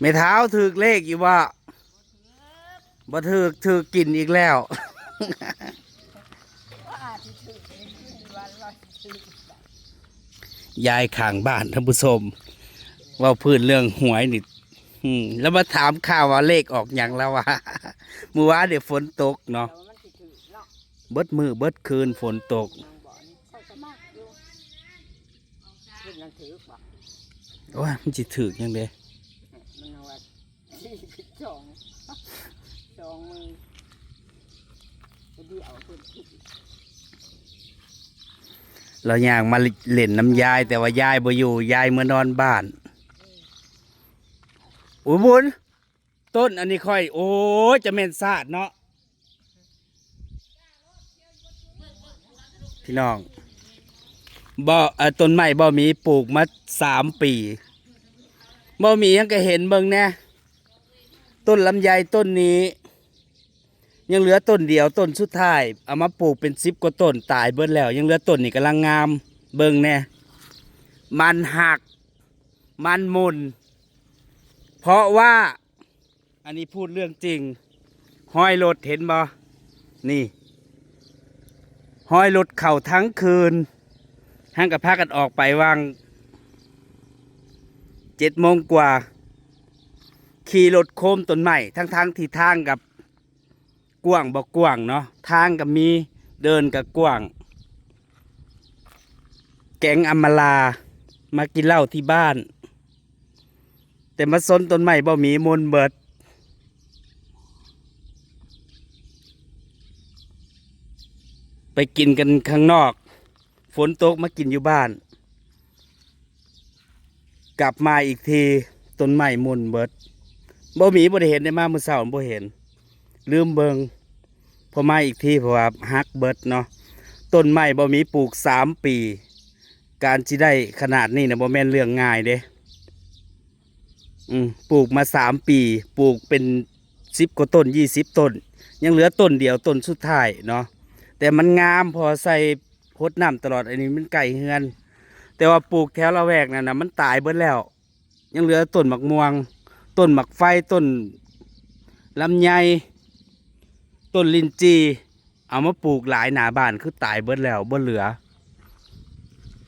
ไม่เท้าถือเลขอยู่ว่าบ่ถือถือกินอีกแล้วว่าอาจจะถือเป็นวันว่าถือยายข้างบ้านท่านผู้ชมเว่าพื้นเรื่องหวยนี่อืมแล้วมาถามข่าวว่าเลขออกอย่างแล้ววะเมื่อวานเดี๋ยวฝนตกเนาะแต่ว่ามันสิถือเนาะเบิดมือเบิดคืนฝนตกนางบอกนี่เขาจะมากอยู่ขึ้นนังถือบ่โอ้ยมันจิถือยังเด้ มันเอาไว้ที่สิบส องสองมือจะดีเอาขึ้นที่เราอยากมาเล่นน้ำยาย แต่ว่ายายบ่อยู่ยายเมื่อนอนบ้านอุยบุญต้นอันนี้ค่อย โอ้จะเม่นซาดเนาะพี่น้องบ่เอ่อต้นไม้บ่มีปลูกมาสามปีบ่มียังก็เห็นเบิ่งแน่ ต้นลำไยต้นนี้ ยังเหลือต้นเดียวต้นสุดท้ายเอามาปลูกเป็นสิบกว่าต้นตายเบิดแล้ว ยังเหลือต้นนี่กำลังงาม เบิ่งแน่มันหัก มันมุน เพราะว่าอันนี้พูดเรื่องจริง ห้อยรถเห็นบ่นี่ ห้อยรถเข่าทั้งคืนห้างกับพากันออกไปวางเจ็ดโมงกว่า ขี่รถโคมต้นใหม่ทั้งทั้งที่ทางกับกว้างบอกกว้างเนาะทางก็มีเดินกับกว้าง แกงอมาลามากินเหล้าที่บ้าน แต่มาซนต้นไม้บ่มีมนเบิดไปกินกันข้างนอก ฝนตกมากินอยู่บ้าน กลับมาอีกทีต้นไม้มนเบิด บ่มีบ่ได้เห็นได้มาเมื่อเช้าบ่เห็น ลืมเบิงพอมาอีกทีเพราะว่าฮักเบิดเนาะต้นไม้บ่มีปลูกสามปี การที่ได้ขนาดนี้นะบ่แม่นเรื่องง่ายเด้อืมปลูกมาสามปี ปลูกเป็นสิบกว่าต้นยี่สิบต้น ยังเหลือต้นเดียวต้นสุดท้ายเนาะแต่มันงามพอใส่พดน้ำตลอดอันนี้มันไก่เฮือน แต่ว่าปลูกแถวละแวกนั่นนะมันตายเบิดแล้ว ยังเหลือต้นหมักม่วง ต้นหมักไฟต้นลำไยต้นลินจี เอามาปลูกหลายหนาบ้านคือตายเบิดแล้วบ่เหลือ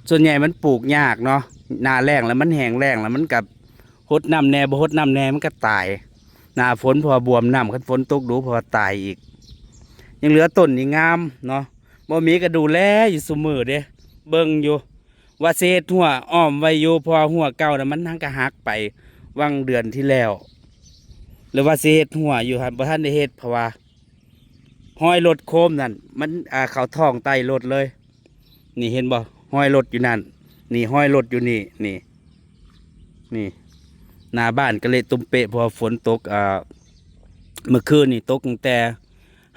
ส่วนใหญ่มันปลูกยากเนาะหนาแรงแล้วมันแห้งแรงแล้วมันกับหดน้ำแน่บ่หดน้ำแน่มันก็ตาย หนาฝนพอบวมน้ำคันฝนตกดูพอตายอีก ยังเหลือต้นนี่งามเนาะบ่มีก็ดูแลอยู่สมือเด้เบิ่งอยู่ว่าเศษหัวอ้อมไว้อยู่พอหัวเก่าน่ะมันทั้งกระหักไป วังเดือนที่แล้ว หรือว่าสิเฮ็ดหัวอยู่ครับบ่ท่านได้เฮ็ดเพราะว่าห้อยรถโคมนั่นมันอ่าเขาท้องไตรถเลย นี่เห็นบ่ห้อยรถอยู่นั่น นี่ห้อยรถอยู่นี่นี่ นี่หน้าบ้านก็เลยตุ้มเปะพอฝนตกอ่าเมื่อคืนนี่ตกตั้งแต่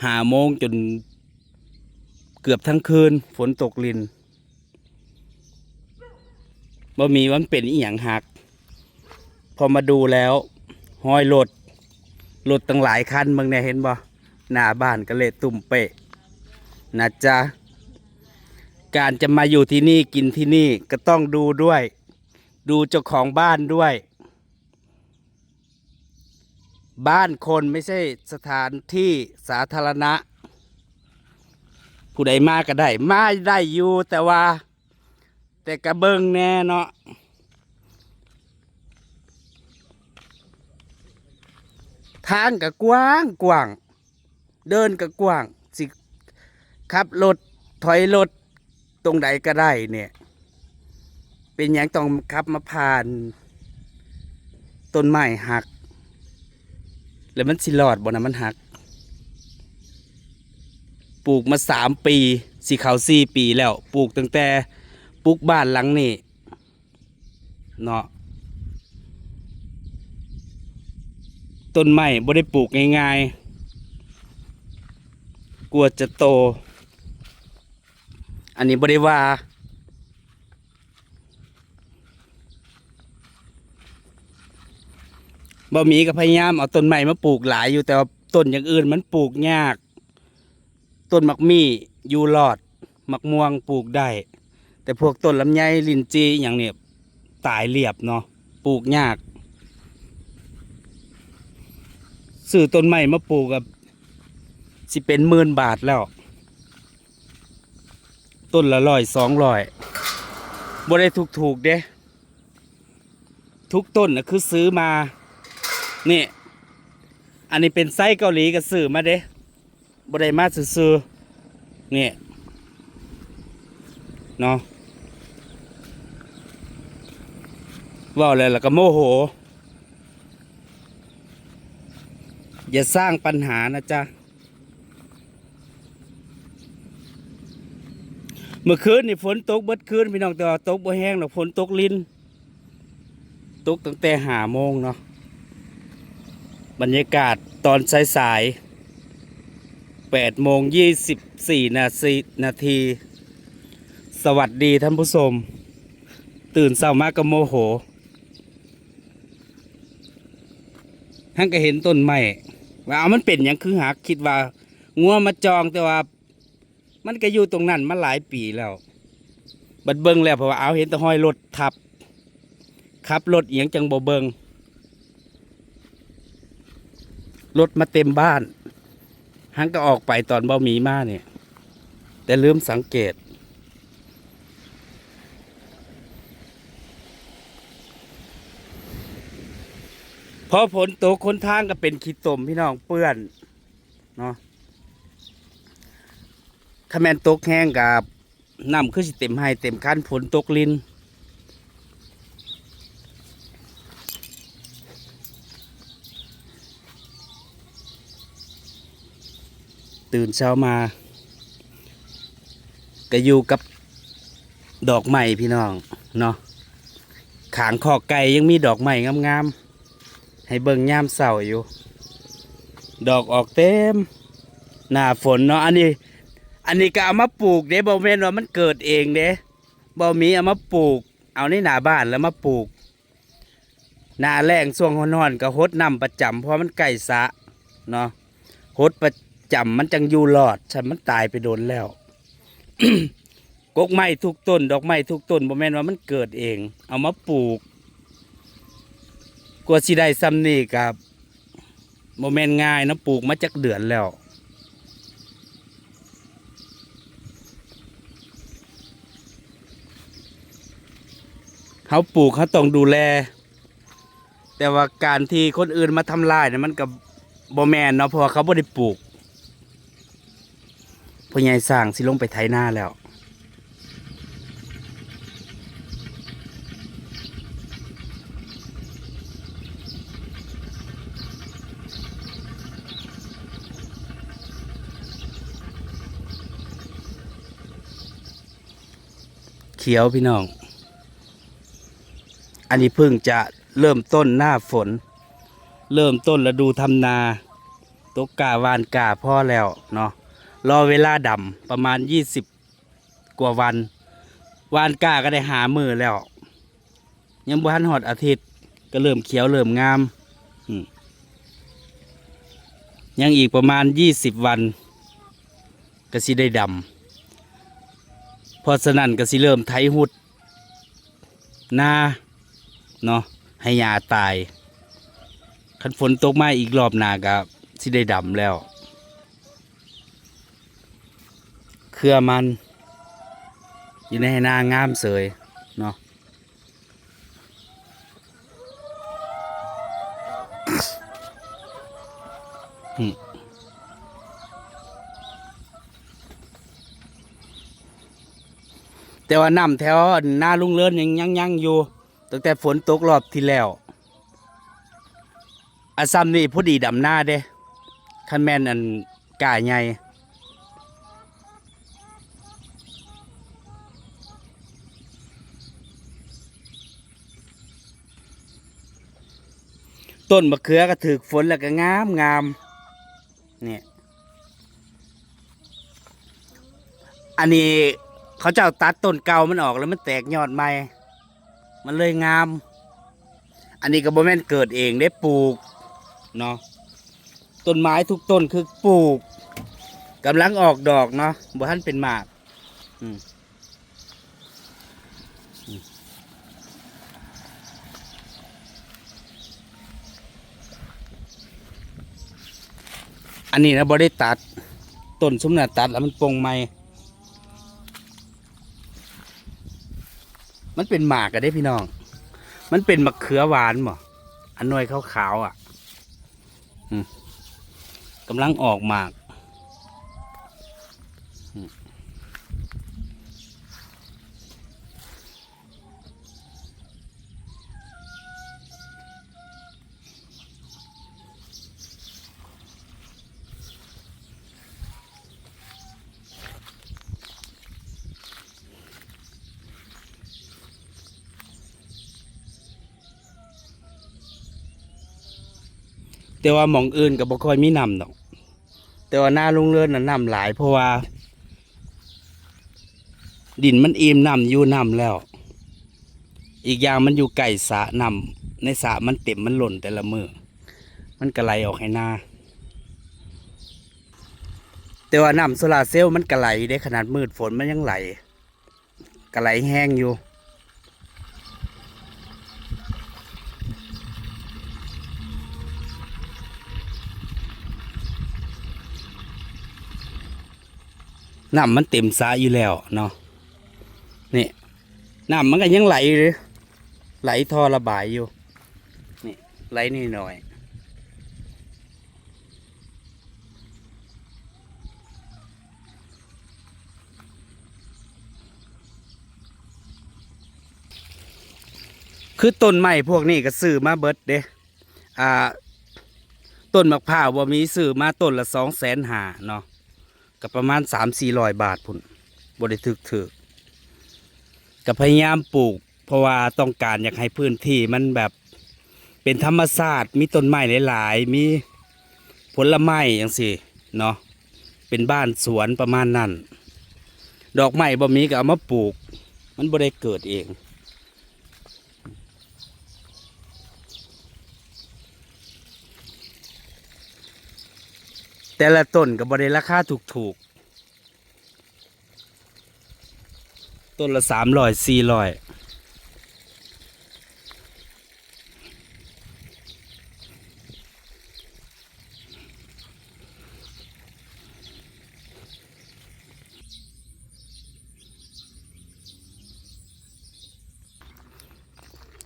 ห้าโมงจนเกือบทั้งคืน ฝนตกลินบ่มีวันเป็นอีหยังหัก อมาดูแล้วห้อยรถรถตั้งหลายคันบางเนี่ยเห็นบ่หน้าบ้านก็เลยตุ่มเปะนะจ๊ะการจะมาอยู่ที่นี่กินที่นี่ก็ต้องดูด้วย ดูเจ้าของบ้านด้วย บ้านคนไม่ใช่สถานที่สาธารณะ ผู้ใดมาก็ได้ มาได้อยู่แต่ว่า แต่กระเบิงแน่เนาะ ทางก็กว้างกว้าง เดินก็กว้าง สิขับรถถอยรถตรงใดก็ได้เนี่ย เป็นอย่างต้องขับมาผ่าน ต้นไม้หัก แล้วมันสิรอดบ่นะมันหัก ปลูกมาสามปีสิเขาสี่ปีแล้ว ปลูกตั้งแต่ปลูกบ้านหลังนี่เนาะ ต้นไม้บ่ได้ปลูกง่ายๆ กลัวจะโต อันนี้บ่ได้ว่า บ่มีก็พยายามเอาต้นไม้มาปลูกหลายอยู่แต่ว่าต้นอย่างอื่นมันปลูกยาก ต้นมักมี่อยู่รอด มักม่วงปลูกได้ แต่พวกต้นลำไยลินจีอย่างเนี้ยตายเรียบเนาะปลูกยาก ซื้อต้นไม้มาปลูกกับสิเป็นหมื่นบาทแล้ว ต้นละร้อยสองร้อยบ่ได้ถูกถูกๆเด้ ทุกต้นนะคือซื้อมา นี่ อันนี้เป็นไส้เกาหลีก็ซื้อมาเด้บ่ได้มาซื้อๆนี่เนาะว่าอะไรล่ะก็โมโห อย่าสร้างปัญหานะจ๊ะ เมื่อคืนนี่ฝนตกเบิดคืนพี่น้องแต่ว่าตกบ่แห้งหรอกฝนตกลินตกตั้งแต่หาโมงเนาะบรรยากาศตอนสายสายแปดโมงยี่สิบสี่นาทีนาที สวัสดีท่านผู้ชม ตื่นเช้ามากก็โมโหท่านก็เห็นต้นไม้ ว่าเอามันเป็นอย่างคือหักคิดว่างัวมาจองแต่ว่า มันก็อยู่ตรงนั้นมาหลายปีแล้ว บัดเบิงแล้วเพราะว่าเอาเห็นแตะห้อยรถทับขับรถเอียงจังบ่เบิงรถมาเต็มบ้านหังก็ออกไปตอนบ่มีมาเนี่ย แต่ลืมสังเกต พอฝนตกคนทางก็เป็นขี้ตมพี่น้องเปื้อนเนาะถ้าแมนตกแห้งกับน้ำคือสิเต็มให้เต็มคันฝนตกลินตื่นเช้ามาก็อยู่กับดอกไม้พี่น้องเนาะขางคอไก่ยังมีดอกไม้งามๆ ให้เบิ่งยามเสาอยู่ ดอกออกเต็ม หน้าฝนเนาะอันนี้ อันนี้ก็เอามาปลูกเด้บ่แม่นว่ามันเกิดเองเด้บ่มีเอามาปลูก เอาในหน้าบ้านแล้วมาปลูก หน้าแรงช่วงร้อนๆก็หดน้ำประจำเพราะมันใกล้สระเนาะหดประจำมันจังอยู่รอดฉันมันตายไปโดนแล้วกกไม้ทุกต้น ดอกไม้ทุกต้นบ่แม่นว่ามันเกิดเอง เอามาปลูก ว่าสิได้ซ้ำนี่กับบ่แม่นง่ายนะปลูกมาจักเดือนแล้ว เขาปลูกเขาต้องดูแล แต่ว่าการที่คนอื่นมาทำลายเนี่ยมันกับบ่แมนเนาะเพราะเขาบ่ได้ปลูกพ่อใหญ่สร้างสิลงไปไถนาแล้ว เขียวพี่น้อง อันนี้เพิ่งจะเริ่มต้นหน้าฝน เริ่มต้นฤดูทำนาตกกาวานกาพ่อแล้วเนาะรอเวลาดำประมาณยี่สิบกว่าวัน วานกาก็ได้หามือแล้ว ยังบ่ทันหอดอาทิตย์ก็เริ่มเขียวเริ่มงามยังอีกประมาณยี่สิบวัน ก็สิได้ดำ เพราะฉะนั้นก็สิเริ่มไถหุดหน้าเนาะให้ยาตายคันฝนตกมาอีกรอบหน้าก็สิได้ดำแล้ว เครือมัน อยู่ในหน้างามเสยเนาะ แต่ว่าน้ำแถวหน้าลุงเลินยังยังยังอยู่ตั้งแต่ฝนตกรอบที่แล้วอาซัมนี่พอดีดำหน้าเด้คันแมนอันกาใหญ่ต้นมะเขือก็ถือฝนแล้วก็งามงามเนี่ยอันนี้ เขาเจ้าตัดต้นเก่ามันออกแล้วมันแตกยอดใหม่ มันเลยงาม อันนี้ก็บ่แม่นเกิดเองได้ปลูกเนาะต้นไม้ทุกต้นคือปลูกกำลังออกดอกเนาะบ่ทันเป็นหมากอืมอันนี้นะบ่ได้ตัดต้นซุมน่ะตัดแล้วมันปงใหม่ มันเป็นหมากอะได้พี่น้อง มันเป็นมะเขือหวานบ่อันน้อยขาวๆอะกำลังออกหมาก ว่าหมองอื่นก็บ่ค่อยมีน้ำดอก แต่ว่าหน้าลุงเรือนน่ะน้ำหลาย เพราะว่า ดินมันอิ่มน้ำอยู่น้ำแล้ว อีกอย่างมันอยู่ไก่สระน้ำในสระมันเต็มมันหล่นแต่ละมือมันก็ไหลออกให้หน้าแต่ว่าน้ำโซลาเซลล์มันก็ไหลได้ขนาดมืดฝนมันยังไหลก็ไหลแห้งอยู่ น้ำมันเต็มสระอยู่แล้วเนาะนี่น้ำมันก็ยังไหลเลยไหลท่อระบายอยู่นี่ไหลนิดหน่อยคือต้นไม้พวกนี้ก็ซื้อมาเบิดเด้อ่าต้นมะพร้าวบ่มีซื้อมาต้นละสองแสนหาเนาะ ก็ประมาณสามสี่ร้อยบาทพุ่นบริถึกถือก็พยายามปลูก เพราะว่าต้องการอยากให้พื้นที่มันแบบเป็นธรรมชาติมีต้นไม้หลาย ๆ มีผลไม้อย่างสิเนาะเป็นบ้านสวนประมาณนั้น ดอกไม้บ่มีก็เอามาปลูก มันบ่ได้เกิดเอง แต่ละต้นก็บ่ได้ราคาถูกๆต้นละสามร้อยสี่ร้อย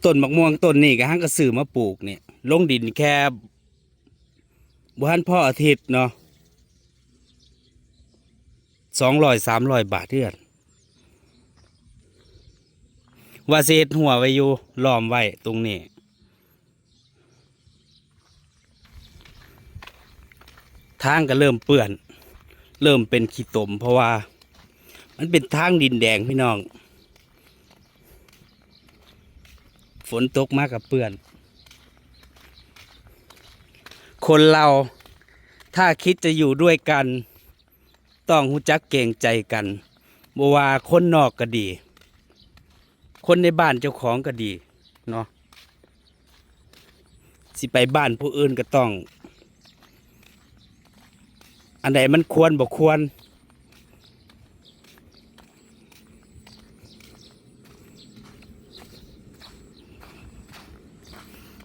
ต้นมะม่วงต้นนี้ก็หังกระสือมาปลูกเนี่ยลงดินแค่บ้านพ่ออาทิตย์เนาะ สองร้อยสามร้อยบาทเทือนว่าเศษหัวไว้อยู่ล้อมไว้ตรงนี้ทางก็เริ่มเปื้อน เริ่มเป็นขี้ตม เพราะว่า มันเป็นทางดินแดงพี่น้อง ฝนตกมากกับเปื้อน คนเราถ้าคิดจะอยู่ด้วยกัน ต้องหูจักเก่งใจกันบว่าคนนอกก็ดี คนในบ้านเจ้าของก็ดีเนาะสิไปบ้านผู้อื่นก็ต้อง อันใดมันควรบอกควร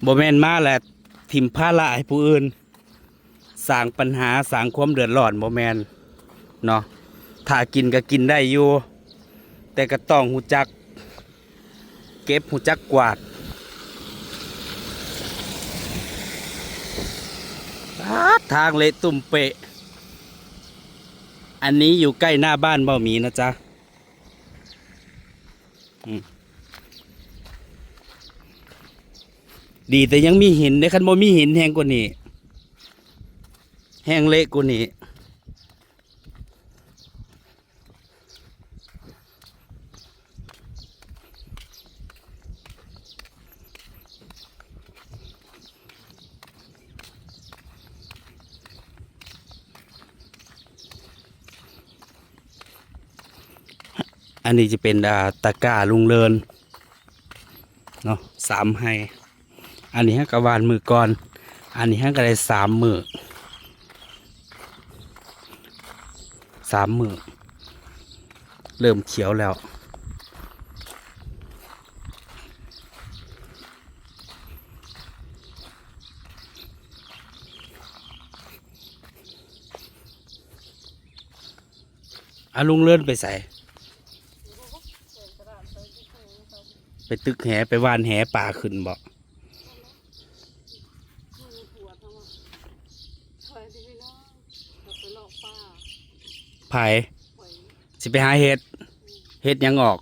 บ่แม่นมาแหละทิมผ้าละให้ผู้อื่นสร้างปัญหาสร้างความเดือดร้อนบ่แมน เนาะถ้ากินก็กินได้อยู่ แต่ก็ต้องหูจัก เก็บหูจักกวาดทางเละตุ่มเปะ อันนี้อยู่ใกล้หน้าบ้านเบ้าหมีนะจ๊ะดีแต่ยังมีหินในคันบ่มีหินแห้งกว่านี้ แห้งเละกว่านี้ อันนี้จะเป็นตะก้าลุงเลินเนาะสามไฮอันนี้ฮะกระวานมือก่อน อันนี้ฮะกระไรสามมือสามมือเริ่มเขียวแล้วอาลุงเลื่อนไปใส่ ไปตึกแหไปวานแหป่าขึ้นบ่ไผสิไปหาเห็ด เห็ดยังออก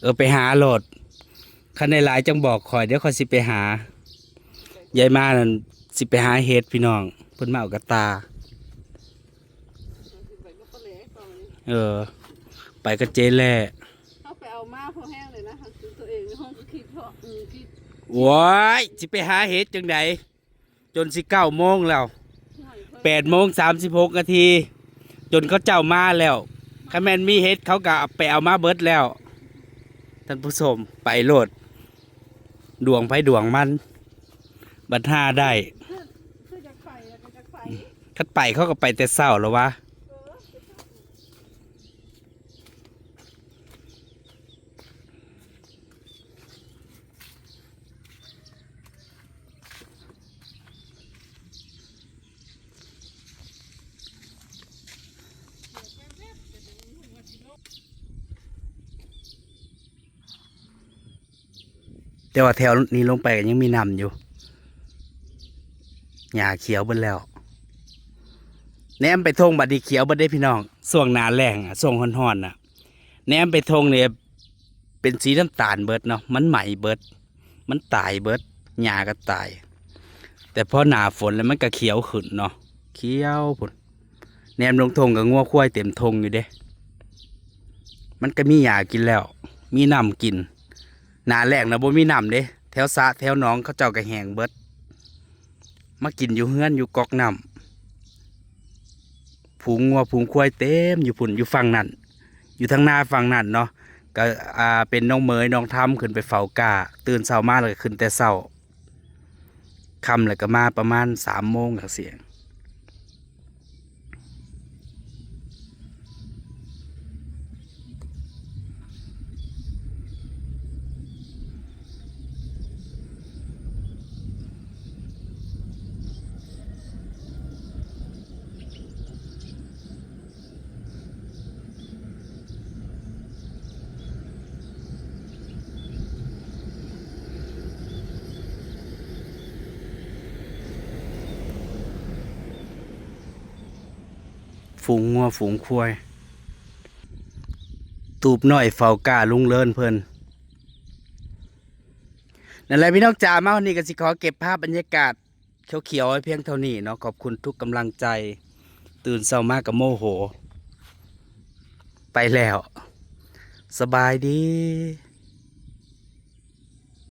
เออไปหาโหลดคันในหลายจังบอกคอยเดี๋ยวคอยสิไปหายายมานั่นสิไปหาเห็ดพี่น้องเพิ่นมาเอากระตา เออ ไปกับเจแล่ เขาไปเอามาพอแห้งเลยนะคือตัวเองในห้องก็คิดเพราะอืมคิดว้ายสิไปหาเห็ดจังไดจนสิเก้าโมงแล้วหน่อยเพิ่นแปดโมงสามสิบหกนาที จนเขาเจ้ามาแล้วคันแมนมีเห็ดเขาก็เอาไปเอามาเบิดแล้วท่านผู้ชมไปโลด ดวงไผดวงมัน บัดห้าได้คือจะไฟแล้วก็จะไฟคัดไปเขาก็ไปแต่เศร้าแล้ววะ แต่ว่าแถวนี้ลงไปยังมีน้ำอยู่หญ้าเขียวเบนแล้วแนมไปทงบัดดีเขียวบัดได้พี่น้องส่วงหนาแรงอะส่วงห่อนๆอะแนมไปทงเนี่ยเป็นสีน้ำตาลเบิดเนาะมันใหม่เบิด มันตายเบิดหญ้าก็ตาย แต่พอหนาฝนแล้วมันก็เขียวขึ้นเนาะเขียวพุ่นแนมลงทงกับงัวควายเต็มทงอยู่เด้ มันก็มีหญ้ากินแล้ว มีน้ำกิน หนาแรงนะบ่มีน้ำเด้แถวสะแถวหนองเขาเจ้าก็แหงเบิด มากินอยู่เฮือนอยู่กอกน้ำผูงงัวผูงควายเต็มอยู่พุ่นอยู่ฝั่งนั้นอยู่ทางหน้าฝั่งนั้นเนาะก็อ่าเป็นน้องเมยน้องทำขึ้นไปเฝ้ากาตื่นเช้ามาแล้วก็ขึ้นแต่เช้าค่ำแล้วก็มาประมาณสามโมงกับเสียง ฝูงงัวฝูงควายตูบหน่อยเฝ้ากาลุงเลินเพิ่นนั่นแหละพี่น้องจ๋ามาวันนี้ก็สิขอเก็บภาพบรรยากาศเขียวๆไว้เพียงเท่านี้เนาะขอบคุณทุกกำลังใจ ตื่นเช้ามากกับโมโห ไปแล้ว สบายดี